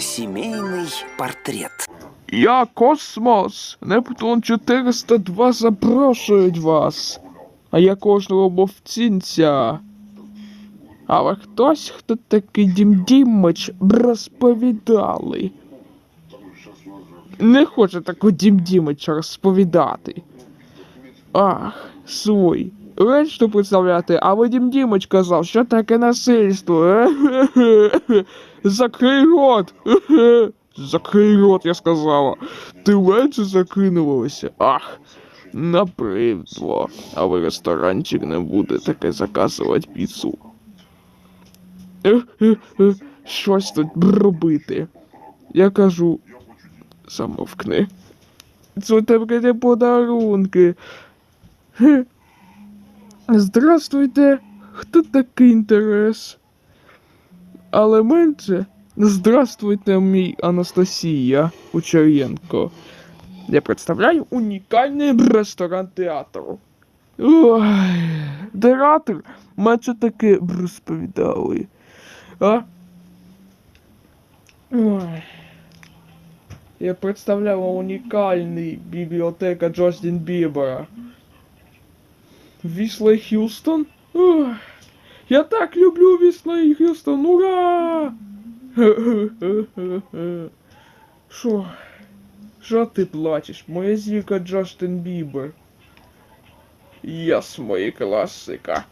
Семейный портрет. Я Космос. Нептун 402 запрошують вас. А я кожного мовцінця. Але хтось, хто такий Дім Дімич, розповідали. Не хоче таку Дім Дімича розповідати. Ах, свой. Речно представляти, але Дім Дімич казав, що таке насильство. Закрий рот. Закрий рот, я сказала. Ти ледь закинулася. Ах, набридло. Але ресторанчик не буде таке заказувати піцу. Щось тут робити. Я кажу, замовкни. Це тебе не подарунки. Здравствуйте. Хто такий інтерес? Але менше. Здравствуйте, мій Анастасія Кучеренко. Я представляю унікальний ресторан театру. Ой, театр менше таке б розповідали. А? Ой. Я представляю унікальний бібліотека Джастін Бібера. Віслей Х'юстон? Я так люблю Віслей Х'юстон, ура! Що? Що ти плачеш? Моя зірка Джастин Бібер. Яс, моя класика.